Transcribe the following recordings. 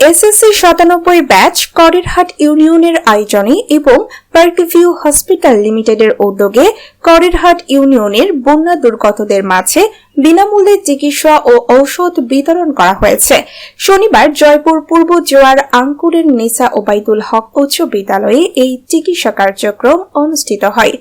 SSC সাতানব্বই batch Karerhat ইউনিয়নের আয়োজনে এবং পার্কভিউ হসপিটাল লিমিটেডের উদ্যোগে করেরহাট ইউনিয়নের বন্যা দুর্গতদের মাঝে বিনামূল্যে চিকিৎসা ও ঔষধ বিতরণ করা হয়েছে। শনিবার জয়পুর পূর্ব জোয়ার আঙ্কুরের নেসা ওবায়দুল হক উচ্চ বিদ্যালয়ে এই চিকিৎসা কার্যক্রম অনুষ্ঠিত হয়।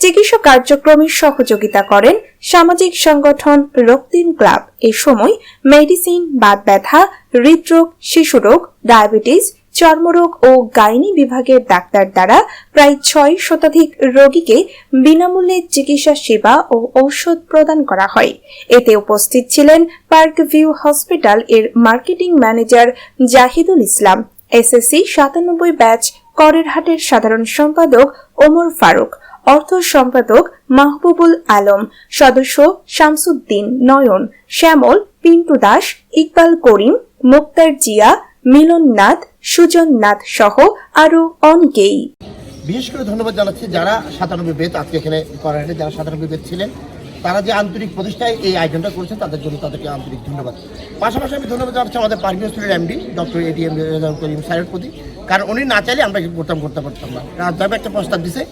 চিকিৎসা কার্যক্রমে সহযোগিতা করেন সামাজিক সংগঠন রক্তিম ক্লাব এ সময় মেডিসিন, বাত ব্যথা, হৃদরোগ শিশুরোগ ডায়াবেটিস, চর্মরোগ ও গাইনি বিভাগের ডাক্তার দ্বারা প্রায় ছয় শতাধিক রোগীকে বিনামূল্যে চিকিৎসা সেবা ও ঔষধ প্রদান করা হয়। এতে উপস্থিত ছিলেন পার্ক ভিউ হসপিটাল এর marketing manager Jahidul Islam, SSC সাতানব্বই ব্যাচ, করেরহাটের সাধারণ সম্পাদক ওমর ফারুক অর্থ সম্পাদক মাহবুবুল আলম, সদস্য শামসুদ্দিন নয়ন, শ্যামল, পিন্টু দাস, ইকবাল করিম, মুক্তার জিয়া, মিলন নাথ, সুজন নাথ সহ আরও অনেকেই। বিশেষ করে ধন্যবাদ জানাচ্ছি যারা সাতানব্বই বেদ আজকে এখানে করেন যারা সাতানব্বই বেদ ছিলেন তারা যে আন্তরিক প্রতিষ্ঠায় এই আয়োজনটা করেছেন, তাদের জন্য তাদেরকে আন্তরিক ধন্যবাদ। পাশাপাশি আমি ধন্যবাদ জানাচ্ছি আমাদের পার্কি হসপিটালের MD doctor ATM Rezaul Karim স্যারের প্রতি। কারণ উনি না চাইলে আমরা করতাম করতে পারতাম না। রাজধানী একটা প্রস্তাব দিছে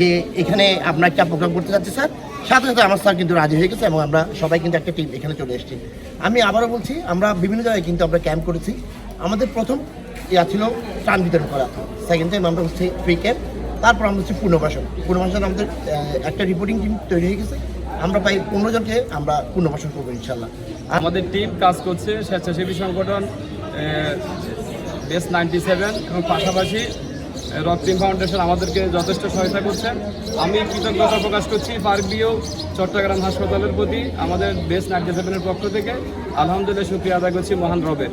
যে এখানে আপনার একটা প্রোগ্রাম করতে যাচ্ছি, স্যার। সাথে সাথে আমার স্যার কিন্তু রাজি হয়ে গেছে এবং আমরা সবাই কিন্তু একটা টিম এখানে চলে এসেছি। আমি আবারও বলছি, আমরা বিভিন্ন জায়গায় কিন্তু আমরা ক্যাম্প করেছি। আমাদের প্রথম ইয়া ছিল ত্রাণ বিতরণ করা। সেকেন্ড টাইম আমরা হচ্ছে ফ্রি ক্যাম্প তারপর আমরা হচ্ছে পুনর্বাসন। পুনর্বাসন আমাদের একটা রিপোর্টিং টিম তৈরি হয়ে গেছে। আমরা প্রায় পনেরো জনকে আমরা পুনর্বাসন করব ইনশাল্লাহ। আমাদের টিম কাজ করছে স্বেচ্ছাসেবী সংগঠন বেস নাইনটি সেভেন এবং পাশাপাশি রক্তিম ফাউন্ডেশন আমাদেরকে যথেষ্ট সহায়তা করছেন। আমি কৃতজ্ঞতা প্রকাশ করছি পার্কবিও চট্টগ্রাম হাসপাতালের প্রতি, আমাদের বেস নাইনটি সেভেনের পক্ষ থেকে। আলহামদুলিল্লাহ, শুক্রিয়া আদায় করছি মহান রবের।